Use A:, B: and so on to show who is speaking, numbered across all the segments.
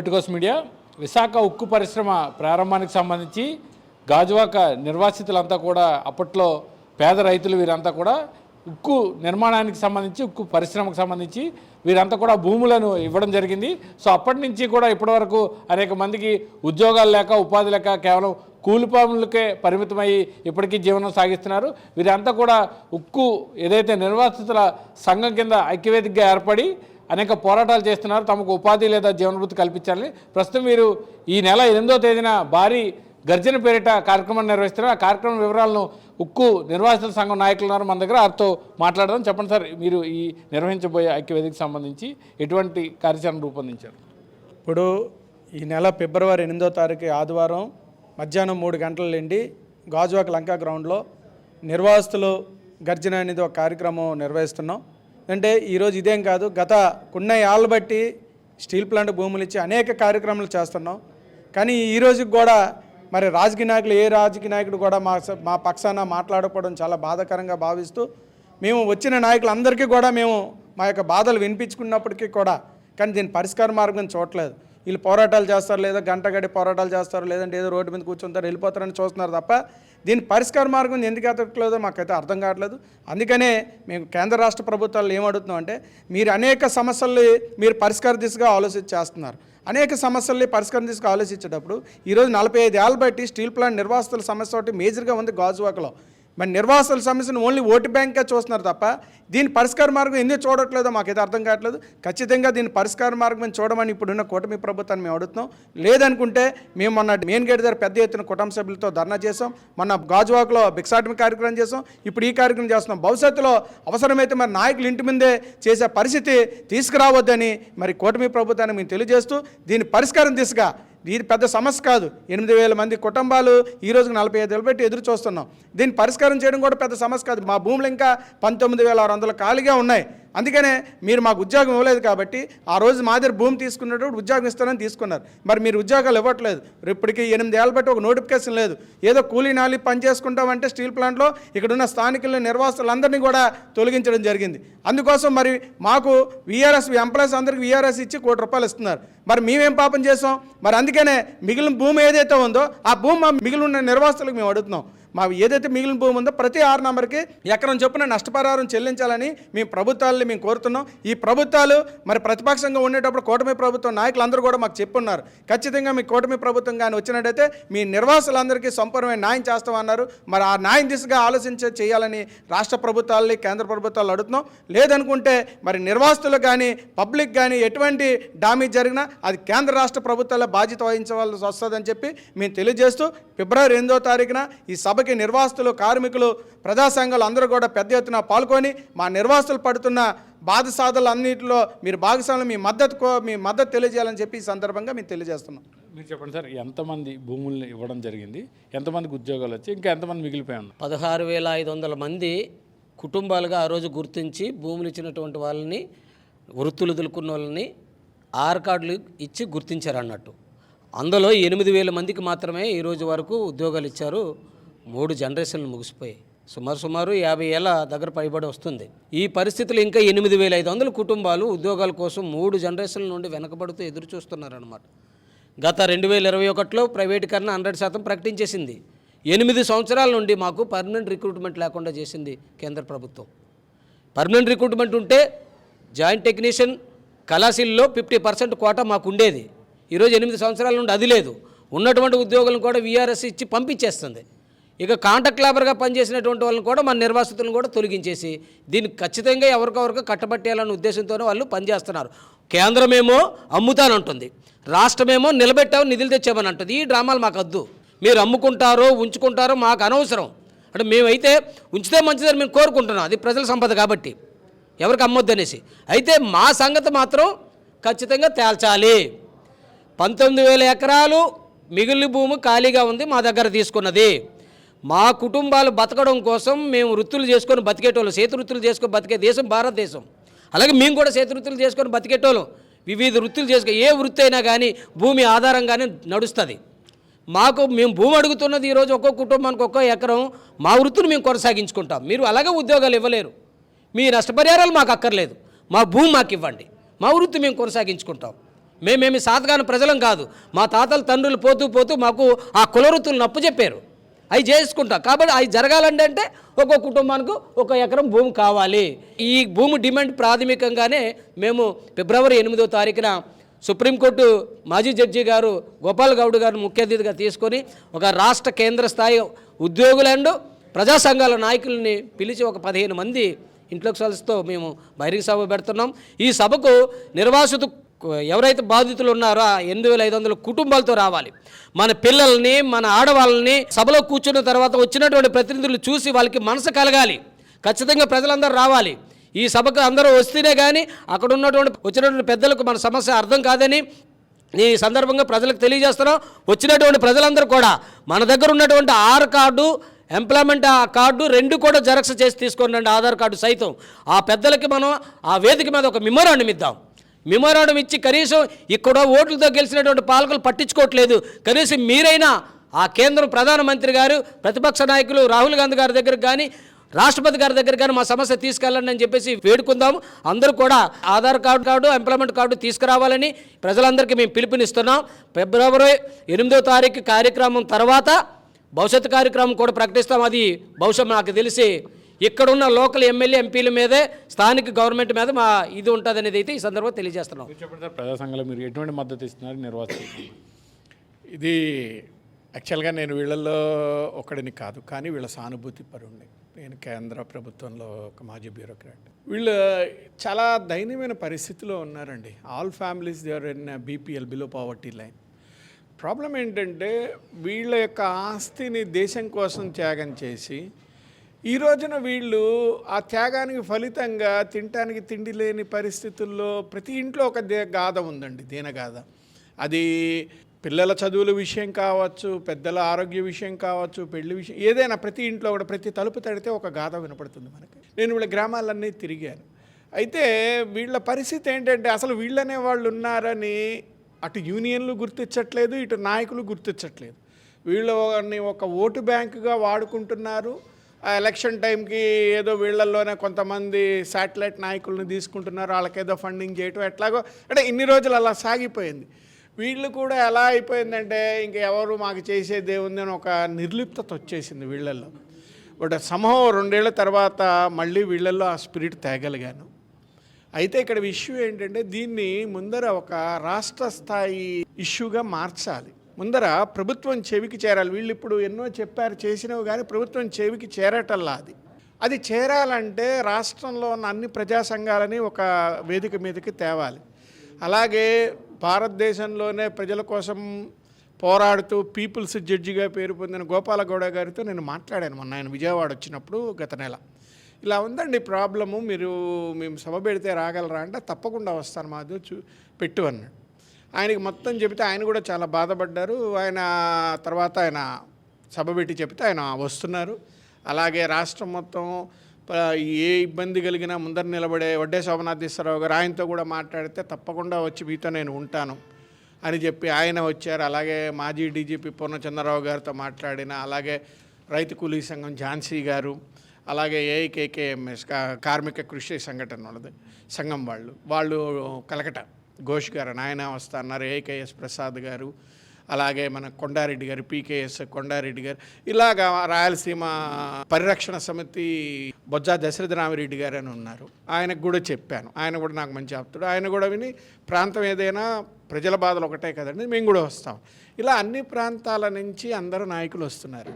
A: Politicos media Visakha ఉక్కు పరిశ్రమ ప్రారంభానికి సంబంధించి గాజువాక నిర్వాసితులంతా కూడా అప్పట్లో పేద రైతులు వీరంతా కూడా ఉక్కు నిర్మాణానికి సంబంధించి ఉక్కు పరిశ్రమకు సంబంధించి వీరంతా కూడా భూములను ఇవ్వడం జరిగింది. సో అప్పటి నుంచి కూడా ఇప్పటివరకు అనేక మందికి ఉద్యోగాలు లేక ఉపాధి లేక కేవలం కూలి పనులకే పరిమితమై ఇప్పటికీ జీవనం సాగిస్తున్నారు. వీరంతా కూడా ఉక్కు ఏదైతే నిర్వాసితుల సంఘం కింద ఐక్యవేదికగా ఏర్పడి అనేక పోరాటాలు చేస్తున్నారు. తమకు ఉపాధి లేదా జీవనభృతి కల్పించాలని. ప్రస్తుతం మీరు ఈ నెల ఎనిమిదో తేదీన భారీ గర్జన పేరిట కార్యక్రమం నిర్వహిస్తున్నారు. ఆ కార్యక్రమం వివరాలను ఉక్కు నిర్వాసితుల సంఘం నాయకులు ఉన్నారు మన దగ్గర వారితో మాట్లాడదాం. చెప్పండి సార్ మీరు ఈ నిర్వహించబోయే ఐక్యవేదికకు సంబంధించి ఎటువంటి కార్యాచరణ రూపొందించారు?
B: ఇప్పుడు ఈ నెల ఫిబ్రవరి ఎనిమిదో తారీఖు ఆదివారం మధ్యాహ్నం మూడు గంటల నుండి గాజువాక లంకా గ్రౌండ్లో నిర్వాసితులు గర్జన అనేది ఒక కార్యక్రమం నిర్వహిస్తున్నాం. అంటే ఈరోజు ఇదేం కాదు గత కొన్ని ఆళ్ళు బట్టి స్టీల్ ప్లాంట్ భూములు ఇచ్చి అనేక కార్యక్రమాలు చేస్తున్నాం. కానీ ఈ రోజుకి కూడా మరి రాజకీయ నాయకులు ఏ రాజకీయ నాయకుడు కూడా మా స- మా పక్షాన మాట్లాడకపోవడం చాలా బాధాకరంగా భావిస్తూ మేము వచ్చిన నాయకులందరికీ కూడా మేము మా యొక్క బాధలు వినిపించుకున్నప్పటికీ కూడా కానీ దీని పరిష్కార మార్గం చూడట్లేదు. వీళ్ళు పోరాటాలు చేస్తారు లేదా గంట గడి పోరాటాలు చేస్తారు లేదంటే ఏదో రోడ్డు మీద కూర్చుంటారు వెళ్ళిపోతారని చూస్తున్నారు తప్ప దీని పరిష్కార మార్గం ఎందుకు ఎదగట్లేదో మాకైతే అర్థం కావట్లేదు. అందుకనే మేము కేంద్ర రాష్ట్ర ప్రభుత్వాలు ఏమడుగుతున్నాం అంటే మీరు అనేక సమస్యలు మీరు పరిష్కార దిశగా ఆలోచించి చేస్తున్నారు. అనేక సమస్యల్ని పరిష్కారం తీసుకు ఆలోచించేటప్పుడు ఈరోజు నలభై ఐదు ఏళ్ళ బట్టి స్టీల్ ప్లాంట్ నిర్వాసితుల సమస్య ఒకటి మేజర్గా ఉంది గాజువాకలో. మరి నిర్వాసుల సమస్యను ఓన్లీ ఓటు బ్యాంక్గా చూస్తున్నారు తప్ప దీని పరిష్కార మార్గం ఎందుకు చూడట్లేదో మాకైతే అర్థం కావట్లేదు. ఖచ్చితంగా దీని పరిష్కార మార్గం చూడమని ఇప్పుడున్న కూటమి ప్రభుత్వాన్ని మేము అడుగుతున్నాం. లేదనుకుంటే మేము మొన్న మెయిన్ గేట్ దగ్గర పెద్ద ఎత్తున కుటుంబ సభ్యులతో ధర్నా చేసాం మొన్న గాజువాకలో భిక్షాటమి కార్యక్రమం చేసాం ఇప్పుడు ఈ కార్యక్రమం చేస్తున్నాం. భవిష్యత్తులో అవసరమైతే మరి నాయకులు ఇంటి ముందే చేసే పరిస్థితి తీసుకురావద్దని మరి కూటమి ప్రభుత్వాన్ని మేము తెలియజేస్తూ దీని పరిష్కారం దిశగా ఇది పెద్ద సమస్య కాదు. ఎనిమిది వేల మంది కుటుంబాలు ఈ రోజుకి నలభై ఐదు వేలు పెట్టి ఎదురు చూస్తున్నాం. దీన్ని పరిష్కారం చేయడం కూడా పెద్ద సమస్య కాదు. మా భూములు ఇంకా పంతొమ్మిది వేల ఆరు వందలు ఖాళీగా ఉన్నాయి. అందుకనే మీరు మాకు ఉద్యోగం ఇవ్వలేదు కాబట్టి ఆ రోజు మా దగ్గర భూమి తీసుకున్నప్పుడు ఉద్యోగం ఇస్తానని తీసుకున్నారు. మరి మీరు ఉద్యోగాలు ఇవ్వట్లేదు. ఇప్పటికీ ఎనిమిది ఏళ్ళ బట్టి ఒక నోటిఫికేషన్ లేదు. ఏదో కూలీ నాలి పని చేసుకుంటామంటే స్టీల్ ప్లాంట్లో ఇక్కడున్న స్థానికులు స్థానికుల నిర్వాసులందరినీ కూడా తొలగించడం జరిగింది. అందుకోసం మరి మాకు విఆర్ఎస్ ఎంప్లాయీస్ అందరికి విఆర్ఎస్ ఇచ్చి కోటి రూపాయలు ఇస్తున్నారు. మరి మేమేం పాపం చేసాం మరి అందుకనే మిగిలిన భూమి ఏదైతే ఉందో ఆ భూమి మా మిగిలిన ఉన్న నిర్వాసితులకు మేము అడుగుతున్నాం. మా ఏదైతే మిగిలిన భూమి ఉందో ప్రతి ఆరు నెంబర్కి ఎకరం చొప్పున నష్టపరిహారం చెల్లించాలని మేము ప్రభుత్వాలని మేము కోరుతున్నాం. ఈ ప్రభుత్వాలు మరి ప్రతిపక్షంగా ఉండేటప్పుడు కూటమి ప్రభుత్వం నాయకులందరూ కూడా మాకు చెప్పున్నారు. ఖచ్చితంగా మీ కూటమి ప్రభుత్వం కానీ వచ్చినట్టయితే మీ నిర్వాసులందరికీ సంపూర్ణమైన న్యాయం చేస్తామన్నారు. మరి ఆ న్యాయం దిశగా ఆలోచించే చేయాలని రాష్ట్ర ప్రభుత్వాలని కేంద్ర ప్రభుత్వాలు అడుగుతున్నాం. లేదనుకుంటే మరి నిర్వాసితులు కానీ పబ్లిక్ కానీ ఎటువంటి డామేజ్ జరిగినా అది కేంద్ర రాష్ట్ర ప్రభుత్వాల బాధ్యత వహించవలసి వస్తుందని చెప్పి మేము తెలియజేస్తూ ఫిబ్రవరి ఎనిమిదో తారీఖున ఈ సభకి నిర్వాసితులు కార్మికులు ప్రజా సంఘాలు అందరూ కూడా పెద్ద ఎత్తున పాల్గొని మా నిర్వాసితులు పడుతున్న బాధ అన్నింటిలో మీరు భాగస్వాములు మీ మద్దతు కో- మీ మద్దతు తెలియజేయాలని చెప్పి ఈ సందర్భంగా మేము తెలియజేస్తున్నాం.
A: మీరు చెప్పండి సార్ ఎంతమంది భూముల్ని ఇవ్వడం జరిగింది? ఎంతమందికి ఉద్యోగాలు వచ్చి ఇంకా ఎంతమంది మిగిలిపోయి ఉన్నారు
C: పదహారు వేల ఐదు వందల మంది కుటుంబాలుగా ఆ రోజు గుర్తించి భూములు ఇచ్చినటువంటి వాళ్ళని వృత్తులు దులుకున్న వాళ్ళని ఆర్ కార్డులు ఇచ్చి గుర్తించారు అన్నట్టు అందులో ఎనిమిది వేల మందికి మాత్రమే ఈ రోజు వరకు ఉద్యోగాలు ఇచ్చారు. మూడు జనరేషన్లు ముగిసిపోయి సుమారు సుమారు యాభై ఏళ్ళ దగ్గర పైబడి వస్తుంది. ఈ పరిస్థితులు ఇంకా ఎనిమిది వేల ఐదు వందల కుటుంబాలు ఉద్యోగాల కోసం మూడు జనరేషన్ల నుండి వెనకబడుతూ ఎదురు చూస్తున్నారన్నమాట గత రెండు వేల ఇరవై ఒకటిలో ప్రైవేటీకరణ హండ్రెడ్ శాతం ప్రకటించేసింది. ఎనిమిది సంవత్సరాల నుండి మాకు పర్మనెంట్ రిక్రూట్మెంట్ లేకుండా చేసింది కేంద్ర ప్రభుత్వం. పర్మనెంట్ రిక్రూట్మెంట్ ఉంటే జాయింట్ టెక్నీషియన్ కళాశీల్లో ఫిఫ్టీ పర్సెంట్ కోట మాకు ఉండేది. ఈరోజు ఎనిమిది సంవత్సరాల నుండి అది లేదు. ఉన్నటువంటి ఉద్యోగులను కూడా వీఆర్ఎస్ ఇచ్చి పంపించేస్తుంది. ఇక కాంట్రాక్ట్ లేబర్గా పనిచేసినటువంటి వాళ్ళని కూడా మన నిర్వాసితులను కూడా తొలగించేసి దీన్ని ఖచ్చితంగా ఎవరికొవరికి కట్టబట్టేయాలనే ఉద్దేశంతోనే వాళ్ళు పనిచేస్తున్నారు. కేంద్రమేమో అమ్ముతానంటుంది. రాష్ట్రమేమో నిలబెట్టావు నిధులు తెచ్చామని అంటుంది. ఈ డ్రామాలు మాకు వద్దు మీరు అమ్ముకుంటారో ఉంచుకుంటారో మాకు అనవసరం. అంటే మేమైతే ఉంచితే మంచిదని మేము కోరుకుంటున్నాం. అది ప్రజల సంపద కాబట్టి. ఎవరికి అమ్మొద్దు అనేసి. అయితే మా సంగతి మాత్రం ఖచ్చితంగా తేల్చాలి. పంతొమ్మిది వేల ఎకరాలు మిగిలిన భూమి ఖాళీగా ఉంది మా దగ్గర తీసుకున్నది. మా కుటుంబాలు బతకడం కోసం మేము వృత్తులు చేసుకొని బతికేటోళ్ళు. చేతి వృత్తులు చేసుకొని బతికే దేశం భారతదేశం. అలాగే మేము కూడా చేతి వృత్తులు చేసుకొని బతికేటోళ్ళం. వివిధ వృత్తులు చేసుకో ఏ వృత్తి అయినా కానీ భూమి ఆధారంగానే నడుస్తుంది. మాకు మేము భూమి అడుగుతున్నది ఈరోజు ఒక్కొక్క కుటుంబానికి ఒక్కో ఎకరం. మా వృత్తిని మేము కొనసాగించుకుంటాం. మీరు అలాగే ఉద్యోగాలు ఇవ్వలేరు. మీ నష్టపరిహారాలు మాకు అక్కర్లేదు. మా భూమి మాకు ఇవ్వండి. మా వృత్తి మేము కొనసాగించుకుంటాం. మేమేమి సాతగాని ప్రజలం కాదు. మా తాతల తండ్రులు పోతూ పోతూ మాకు ఆ కుల వృత్తులను అప్పు చెప్పారు అవి చేసుకుంటాం. కాబట్టి అవి జరగాలంటే అంటే ఒక్కో కుటుంబానికి ఒక ఎకరం భూమి కావాలి. ఈ భూమి డిమాండ్ ప్రాథమికంగానే మేము ఫిబ్రవరి ఎనిమిదో తారీఖున సుప్రీంకోర్టు మాజీ జడ్జి గారు గోపాల్ గౌడ్ గారు ముఖ్య అతిథిగా తీసుకొని ఒక రాష్ట్ర కేంద్ర స్థాయి ఉద్యోగులండు ప్రజా సంఘాల నాయకుల్ని పిలిచి ఒక పదిహేను మంది ఇంట్లోకి సలస్తో మేము బహిరంగ సభ పెడుతున్నాం. ఈ సభకు నిర్వాసిత ఎవరైతే బాధితులు ఉన్నారో ఆ ఎనిమిది వేల ఐదు వందల కుటుంబాలతో రావాలి. మన పిల్లల్ని మన ఆడవాళ్ళని సభలో కూర్చున్న తర్వాత వచ్చినటువంటి ప్రతినిధులు చూసి వాళ్ళకి మనసు కలగాలి. ఖచ్చితంగా ప్రజలందరూ రావాలి. ఈ సభకు అందరూ వస్తేనే కానీ అక్కడ ఉన్నటువంటి వచ్చినటువంటి పెద్దలకు మన సమస్య అర్థం కాదని ఈ సందర్భంగా ప్రజలకు తెలియజేస్తున్నాం. వచ్చినటువంటి ప్రజలందరూ కూడా మన దగ్గర ఉన్నటువంటి ఆర్ కార్డు ఎంప్లాయ్మెంట్ ఆ కార్డు రెండు కూడా జెరాక్స్ చేసి తీసుకోండి ఆధార్ కార్డు సైతం. ఆ పెద్దలకి మనం ఆ వేదిక మీద ఒక మెమోరాండం ఇద్దాం. మెమోరాండం ఇచ్చి కనీసం ఇక్కడ ఓట్లతో గెలిచినటువంటి పాలకులు పట్టించుకోవట్లేదు. కనీసం మీరైనా ఆ కేంద్రం ప్రధానమంత్రి గారు ప్రతిపక్ష నాయకులు రాహుల్ గాంధీ గారి దగ్గర కానీ రాష్ట్రపతి గారి దగ్గర కానీ మా సమస్య తీసుకెళ్ళండి అని చెప్పేసి వేడుకుందాం అందరూ కూడా Aadhaar card card employment card తీసుకురావాలని ప్రజలందరికీ మేము పిలుపునిస్తున్నాం. ఫిబ్రవరి ఎనిమిదో తారీఖు కార్యక్రమం తర్వాత భవిష్యత్ కార్యక్రమం కూడా ప్రకటిస్తాం. అది బహుశా నాకు తెలిసి ఇక్కడున్న లోకల్ ఎమ్మెల్యే ఎంపీల మీదే స్థానిక గవర్నమెంట్ మీద మా ఇది ఉంటుంది అనేది అయితే ఈ సందర్భంగా తెలియజేస్తున్నాం.
A: ప్రజా సంఘాలు మీరు ఎటువంటి మద్దతు ఇస్తున్నారు? నిర్వాసితులు
D: ఇది యాక్చువల్గా నేను వీళ్ళల్లో ఒకడిని కాదు కానీ వీళ్ళ సానుభూతి పరుణ్ణి. నేను కేంద్ర ప్రభుత్వంలో ఒక మాజీ బ్యూరోక్రాట్. వీళ్ళు చాలా దయనీయమైన పరిస్థితిలో ఉన్నారండి. All families there in BPL below poverty line. Problem ఏంటంటే వీళ్ళ యొక్క ఆస్తిని దేశం కోసం త్యాగం చేసి ఈ రోజున వీళ్ళు ఆ త్యాగానికి ఫలితంగా తినటానికి తిండి లేని పరిస్థితుల్లో ప్రతి ఇంట్లో ఒక దే గాథ ఉందండి దీనగాథ. అది పిల్లల చదువుల విషయం కావచ్చు పెద్దల ఆరోగ్య విషయం కావచ్చు పెళ్ళి విషయం ఏదైనా ప్రతి ఇంట్లో కూడా ప్రతి తలుపు తడితే ఒక గాథ వినపడుతుంది మనకి. నేను వీళ్ళ గ్రామాలన్నీ తిరిగాను. అయితే వీళ్ళ పరిస్థితి ఏంటంటే అసలు వీళ్ళనే వాళ్ళు ఉన్నారని అటు యూనియన్లు గుర్తించట్లేదు ఇటు నాయకులు గుర్తించట్లేదు. వీళ్ళని ఒక ఓటు బ్యాంకుగా వాడుకుంటున్నారు. ఎలక్షన్ టైంకి ఏదో వీళ్ళల్లోనే కొంతమంది శాటిలైట్ నాయకులను తీసుకుంటున్నారు వాళ్ళకేదో ఫండింగ్ చేయటం ఎట్లాగో అంటే ఇన్ని రోజులు అలా సాగిపోయింది. వీళ్ళు కూడా ఎలా అయిపోయిందంటే ఇంక ఎవరు మాకు చేసేది ఏముంది అని ఒక నిర్లిప్తత వచ్చేసింది వీళ్ళల్లో. బట్ సమూహం రెండేళ్ళ తర్వాత మళ్ళీ వీళ్ళల్లో ఆ స్పిరిట్ తేగలిగాను. అయితే ఇక్కడ ఇష్యూ ఏంటంటే దీన్ని ముందర ఒక రాష్ట్ర స్థాయి ఇష్యూగా మార్చాలి. ముందర ప్రభుత్వం చెవికి చేరాలి. వీళ్ళు ఇప్పుడు ఎన్నో చెప్పారు చేసినవి కానీ ప్రభుత్వం చెవికి చేరటల్లా అది. అది చేరాలంటే రాష్ట్రంలో ఉన్న అన్ని ప్రజా సంఘాలని ఒక వేదిక మీదకి తేవాలి. అలాగే భారతదేశంలోనే ప్రజల కోసం పోరాడుతూ పీపుల్స్ జడ్జిగా పేరు పొందిన గోపాలగౌడ గారితో నేను మాట్లాడాను మొన్న. ఆయన విజయవాడ వచ్చినప్పుడు గత నెల. ఇలా ఉందండి ప్రాబ్లము. మీరు మేము సభ పెడితే రాగలరా అంటే తప్పకుండా వస్తాను మాధు చూ పెట్టు అన్నాడు. ఆయనకి మొత్తం చెబితే ఆయన కూడా చాలా బాధపడ్డారు. ఆయన తర్వాత ఆయన సభ పెట్టి చెబితే ఆయన వస్తున్నారు. అలాగే రాష్ట్రం మొత్తం ప- ఏ ఇబ్బంది కలిగినా ముందర నిలబడే వడ్డే శోభనాథేశ్వరరావు గారు ఆయనతో కూడా మాట్లాడితే తప్పకుండా వచ్చి మీతో నేను ఉంటాను అని చెప్పి ఆయన వచ్చారు. అలాగే మాజీ డీజీపీ పూర్ణచంద్రరావు గారితో మాట్లాడిన అలాగే రైతు కూలీ సంఘం ఝాన్సీ గారు అలాగే ఏఐకేకేఎంఎస్ కార్మిక కృషి సంఘటన వాళ్ళది సంఘం వాళ్ళు వాళ్ళు కలకట ఘోష్ గారు అని ఆయన ఏకేఎస్ ప్రసాద్ గారు అలాగే మన కొండారెడ్డి గారు పీకేఎస్ కొండారెడ్డి గారు. ఇలాగా రాయలసీమ పరిరక్షణ సమితి బొజ్జా దశరథ రామిరెడ్డి గారు అని ఉన్నారు. ఆయనకు కూడా చెప్పాను. ఆయన కూడా నాకు మంచి ఆప్తుడు. ఆయన కూడా విని ప్రాంతం ఏదైనా ప్రజల బాధలు ఒకటే కదండి మేము కూడా వస్తాం. ఇలా అన్ని ప్రాంతాల నుంచి అందరూ నాయకులు వస్తున్నారు.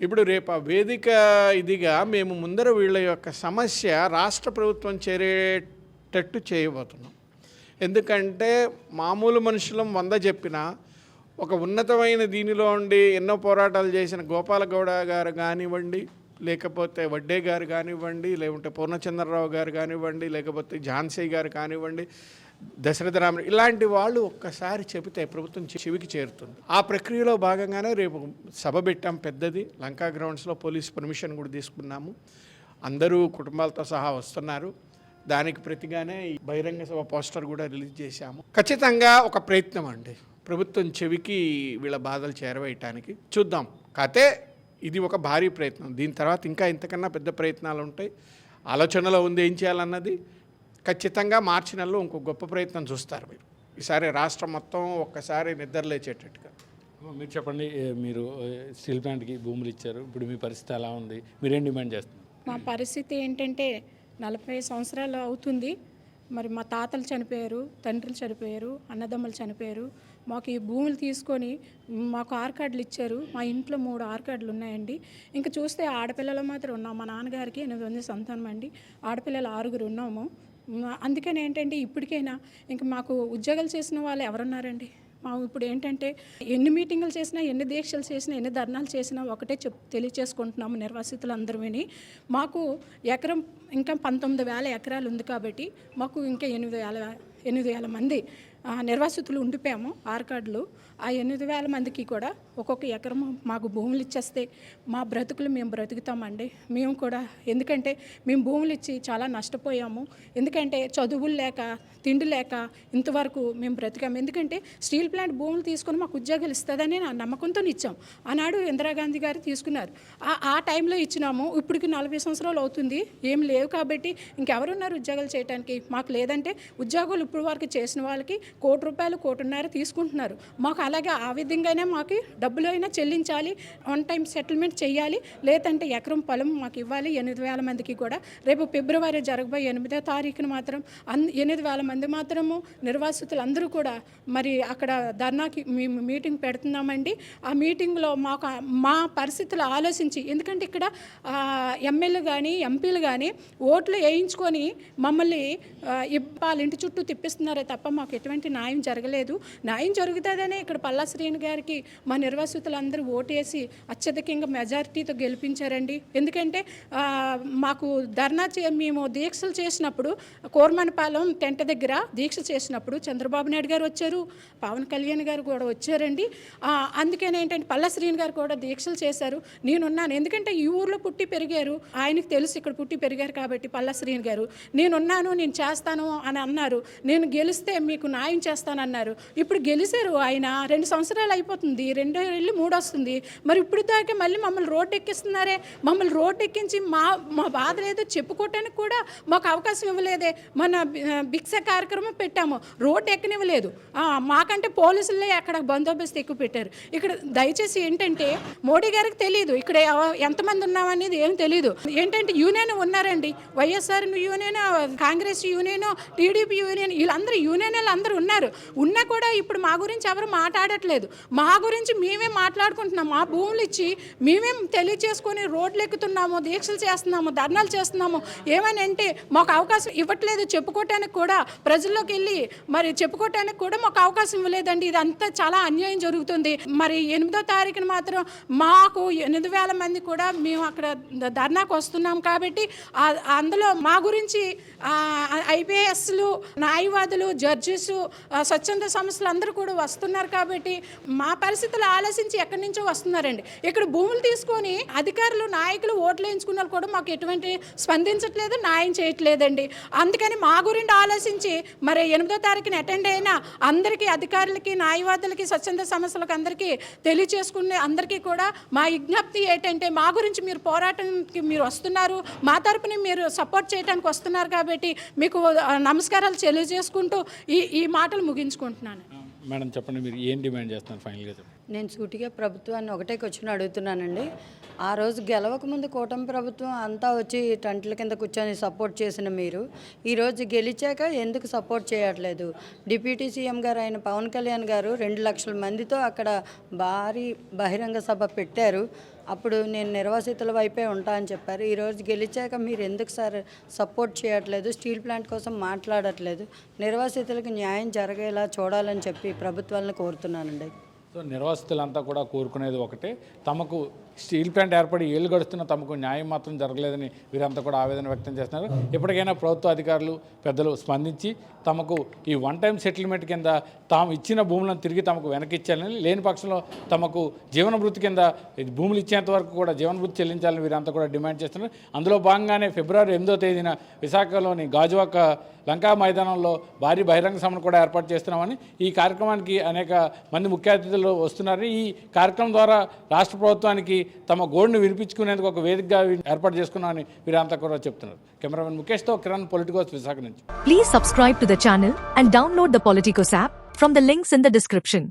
D: ఇప్పుడు రేపు ఆ వేదిక ఇదిగా మేము ముందర వీళ్ళ యొక్క సమస్య రాష్ట్ర ప్రభుత్వం చేరేటట్టు చేయబోతున్నాం. ఎందుకంటే మామూలు మనుషులం వంద చెప్పినా ఒక ఉన్నతమైన దీనిలో ఉండి ఎన్నో పోరాటాలు చేసిన గోపాలగౌడ గారు కానివ్వండి లేకపోతే వడ్డే గారు కానివ్వండి లేకుంటే పూర్ణచంద్రరావు గారు కానివ్వండి లేకపోతే ఝాన్సీ గారు కానివ్వండి దశరథ రామ ఇలాంటి వాళ్ళు ఒక్కసారి చెబితే ప్రభుత్వం చెవికి చేరుతుంది. ఆ ప్రక్రియలో భాగంగానే రేపు సభ పెట్టాం పెద్దది. లంకా గ్రౌండ్స్లో పోలీస్ పర్మిషన్ కూడా తీసుకున్నాము. అందరూ కుటుంబాలతో సహా వస్తున్నారు. దానికి ప్రతిగానే ఈ బహిరంగ సభ పోస్టర్ కూడా రిలీజ్ చేశాము. ఖచ్చితంగా ఒక ప్రయత్నం అండి. ప్రభుత్వం చెవికి వీళ్ళ బాధలు చేరవేయటానికి. చూద్దాం. కాతే ఇది ఒక భారీ ప్రయత్నం. దీని తర్వాత ఇంకా ఇంతకన్నా పెద్ద ప్రయత్నాలు ఉంటాయి. ఆలోచనలో ఉంది ఏం చేయాలన్నది. ఖచ్చితంగా మార్చి నెలలో ఇంకో గొప్ప ప్రయత్నం చూస్తారు మీరు.
E: ఈసారి రాష్ట్రం మొత్తం ఒక్కసారి నిద్రలేచేటట్టుగా
A: మీరు చెప్పండి. మీరు స్టీల్ ప్లాంట్కి భూములు ఇచ్చారు. ఇప్పుడు మీ పరిస్థితి ఎలా ఉంది? మీరేం డిమాండ్ చేస్తున్నారు?
F: మా పరిస్థితి ఏంటంటే నలభై సంవత్సరాలు అవుతుంది. మరి మా తాతలు చనిపోయారు తండ్రులు చనిపోయారు అన్నదమ్ములు చనిపోయారు. మాకు ఈ భూములు తీసుకొని మాకు ఆర్ కార్డులు ఇచ్చారు. మా ఇంట్లో మూడు ఆర్ కార్డులు ఉన్నాయండి. ఇంకా చూస్తే ఆడపిల్లలు మాత్రం ఉన్నాం. మా నాన్నగారికి ఎనిమిది మంది సంతానం అండి. ఆడపిల్లలు ఆరుగురు ఉన్నాము. అందుకని ఏంటంటే ఇప్పటికైనా ఇంకా మాకు ఉద్యోగాలు చేసిన వాళ్ళు ఎవరున్నారండి? మా ఇప్పుడు ఏంటంటే ఎన్ని మీటింగులు చేసినా ఎన్ని దీక్షలు చేసినా ఎన్ని ధర్నాలు చేసినా ఒకటే చెప్ తెలియచేసుకుంటున్నాము నిర్వాసితులు విని మాకు ఎకరం ఇంకా పంతొమ్మిది వేల ఎకరాలు ఉంది కాబట్టి మాకు ఇంకా ఎనిమిది వేల ఎనిమిది వేల మంది నిర్వాసితులు ఉండిపోయాము ఆర్ కార్డులు. ఆ ఎనిమిది వేల మందికి కూడా ఒక్కొక్క ఎకరం మాకు భూములు ఇచ్చేస్తే మా బ్రతుకులు మేము బ్రతుకుతామండి. మేము కూడా ఎందుకంటే మేము భూములు ఇచ్చి చాలా నష్టపోయాము. ఎందుకంటే చదువులు లేక తిండి లేక ఇంతవరకు మేము బ్రతికాము. ఎందుకంటే స్టీల్ ప్లాంట్ భూములు తీసుకొని మాకు ఉద్యోగాలు ఇస్తుందని నా నమ్మకంతో ఇచ్చాం ఆనాడు ఇందిరాగాంధీ గారు తీసుకున్నారు. ఆ ఆ టైంలో ఇచ్చినాము. ఇప్పటికి నలభై సంవత్సరాలు అవుతుంది. ఏం లేవు కాబట్టి ఇంకెవరున్నారు ఉద్యోగాలు చేయడానికి మాకు లేదంటే ఉద్యోగాలు ఇప్పుడు వరకు చేసిన వాళ్ళకి కోటి రూపాయలు కోటిన్నర తీసుకుంటున్నారు. మాకు అలాగే ఆ విధంగానే మాకు డబ్బులు అయినా చెల్లించాలి వన్ టైం సెటిల్మెంట్ చేయాలి లేదంటే ఎకరం పొలం మాకు ఇవ్వాలి. ఎనిమిది వేల మందికి కూడా రేపు ఫిబ్రవరి జరగబోయే ఎనిమిదో తారీఖున మాత్రం అన్ ఎనిమిది వేల మంది మాత్రము నిర్వాసితులు అందరూ కూడా మరి అక్కడ ధర్నాకి మేము మీటింగ్ పెడుతున్నామండి. ఆ మీటింగ్లో మాకు మా పరిస్థితులు ఆలోచించి ఎందుకంటే ఇక్కడ ఎమ్మెల్యే కానీ ఎంపీలు కానీ ఓట్లు వేయించుకొని మమ్మల్ని వాళ్ళ ఇంటి చుట్టూ తిప్పిస్తున్నారే తప్ప మాకు ఎటువంటి న్యాయం జరగలేదు. న్యాయం జరుగుతుందనే ఇక్కడ పల్లా శ్రీని గారికి మా నిర్వాసితులందరూ ఓటేసి అత్యధికంగా మెజారిటీతో గెలిపించారండి. ఎందుకంటే మాకు ధర్నా చే మేము దీక్షలు చేసినప్పుడు కోర్మనపాలెం టెంట దగ్గర దీక్ష చేసినప్పుడు చంద్రబాబు నాయుడు గారు వచ్చారు పవన్ కళ్యాణ్ గారు కూడా వచ్చారండి. అందుకనే అందుకని ఏంటంటే పల్లశ్రీని గారు కూడా దీక్షలు చేశారు. నేనున్నాను. ఎందుకంటే ఈ ఊర్లో పుట్టి పెరిగారు. ఆయనకి తెలుసు ఇక్కడ పుట్టి పెరిగారు కాబట్టి పల్లశ్రీని గారు. నేనున్నాను నేను చేస్తాను అని అన్నారు. నేను గెలిస్తే మీకు న్యాయం చేస్తానన్నారు. ఇప్పుడు గెలిచారు ఆయన. రెండు సంవత్సరాలు అయిపోతుంది. రెండో వెళ్ళి మూడు వస్తుంది మరి ఇప్పుడు దాకా మళ్ళీ మమ్మల్ని రోడ్డు ఎక్కిస్తున్నారే మమ్మల్ని రోడ్డు ఎక్కించి మా మా బాధ లేదో చెప్పుకోవటానికి కూడా మాకు అవకాశం ఇవ్వలేదే. మన భిక్ష కార్యక్రమం పెట్టాము. రోడ్డు ఎక్కనివ్వలేదు మాకంటే పోలీసులే అక్కడ బందోబస్తు ఎక్కువ పెట్టారు. ఇక్కడ దయచేసి ఏంటంటే మోడీ గారికి తెలియదు ఇక్కడ ఎంతమంది ఉన్నామనేది ఏం తెలియదు ఏంటంటే యూనియన్ ఉన్నారండి. YSR union Congress union TDP union వీళ్ళందరూ యూనియన్లు అందరూ ఉన్నారు. ఉన్నా కూడా ఇప్పుడు మా గురించి ఎవరు మాట్లాడట్లేదు. మా గురించి మీ మేమే మాట్లాడుకుంటున్నాం. ఆ భూములు ఇచ్చి మేమేం తెలియచేసుకొని రోడ్లు ఎక్కుతున్నాము దీక్షలు చేస్తున్నాము ధర్నాలు చేస్తున్నాము. ఏమని అంటే మాకు అవకాశం ఇవ్వట్లేదు. చెప్పుకోవటానికి కూడా ప్రజల్లోకి వెళ్ళి మరి చెప్పుకోవటానికి కూడా మాకు అవకాశం ఇవ్వలేదండి. ఇదంతా చాలా అన్యాయం జరుగుతుంది. మరి ఎనిమిదో తారీఖున మాత్రం మాకు ఎనిమిది వేల మంది కూడా మేము అక్కడ ధర్నాకు వస్తున్నాం కాబట్టి అందులో మా గురించి ఐపీఎస్లు న్యాయవాదులు జడ్జెస్ స్వచ్ఛంద సంస్థలు అందరూ కూడా వస్తున్నారు కాబట్టి మా పరిస్థితులు ఆలోచించి ఎక్కడి నుంచో వస్తున్నారండి. ఇక్కడ భూములు తీసుకొని అధికారులు నాయకులు ఓట్లు వేయించుకున్న వాళ్ళు కూడా మాకు ఎటువంటి స్పందించట్లేదు న్యాయం చేయట్లేదండి. అందుకని మా గురించి ఆలోచించి మరి ఎనిమిదో తారీఖున అటెండ్ అయిన అందరికీ అధికారులకి న్యాయవాదులకి స్వచ్ఛంద సంస్థలకు అందరికీ తెలియచేసుకునే అందరికీ కూడా మా విజ్ఞప్తి ఏంటంటే మా గురించి మీరు పోరాటానికి మీరు వస్తున్నారు. మా తరపున మీరు సపోర్ట్ చేయడానికి వస్తున్నారు కాబట్టి మీకు నమస్కారాలు తెలియజేసుకుంటూ ఈ ఈ మాటలు ముగించుకుంటున్నాను.
A: మేడం చెప్పండి మీరు ఏం డిమాండ్ చేస్తున్నారు? ఫైనల్గా చెప్పండి.
G: నేను సూటిగా ప్రభుత్వాన్ని ఒకటే క్వశ్చన్ అడుగుతున్నానండి. ఆ రోజు గెలవక ముందు కూటమి ప్రభుత్వం అంతా వచ్చి టంట్ల కింద కూర్చొని సపోర్ట్ చేసిన మీరు ఈరోజు గెలిచాక ఎందుకు సపోర్ట్ చేయట్లేదు? డిప్యూటీ సీఎం గారు అయిన పవన్ కళ్యాణ్ గారు రెండు లక్షల మందితో అక్కడ భారీ బహిరంగ సభ పెట్టారు. అప్పుడు నేను నిర్వాసితుల వైపే ఉంటా అని చెప్పారు. ఈరోజు గెలిచాక మీరు ఎందుకు సార్ సపోర్ట్ చేయట్లేదు? స్టీల్ ప్లాంట్ కోసం మాట్లాడట్లేదు. నిర్వాసితులకు న్యాయం జరిగేలా చూడాలని చెప్పి ప్రభుత్వాలను కోరుతున్నానండి.
A: సో నిర్వాసితులంతా కూడా కోరుకునేది ఒకటే. తమకు స్టీల్ ప్లాంట్ ఏర్పడి ఏళ్ళు గడుస్తున్న తమకు న్యాయం మాత్రం జరగలేదని వీరంతా కూడా ఆవేదన వ్యక్తం చేస్తున్నారు. ఇప్పటికైనా ప్రభుత్వ అధికారులు పెద్దలు స్పందించి తమకు ఈ వన్ టైం సెటిల్మెంట్ కింద తాము ఇచ్చిన భూములను తిరిగి తమకు వెనకిచ్చాలని లేని పక్షంలో తమకు జీవన వృత్తి కింద భూములు ఇచ్చేంత వరకు కూడా జీవన వృత్తి చెల్లించాలని వీరంతా కూడా డిమాండ్ చేస్తున్నారు. అందులో భాగంగానే ఫిబ్రవరి ఎనిమిదో తేదీన విశాఖలోని గాజువాక లంకా మైదానంలో భారీ బహిరంగ సభను కూడా ఏర్పాటు చేస్తున్నామని ఈ కార్యక్రమానికి అనేక మంది ముఖ్య అతిథులు వస్తున్నారని ఈ కార్యక్రమం ద్వారా రాష్ట్ర ప్రభుత్వానికి తమ గోడును వినిపించుకునేందుకు ఒక వేదికగా ఏర్పాటు చేసుకున్నామని వీరంతా కూడా చెప్తున్నారు. కెమెరామెన్ ముఖేష్తో కిరణ్ పొలిటికోస్ విశాఖ నుంచి.
H: Please subscribe to the channel and download the Politicos app from the in the description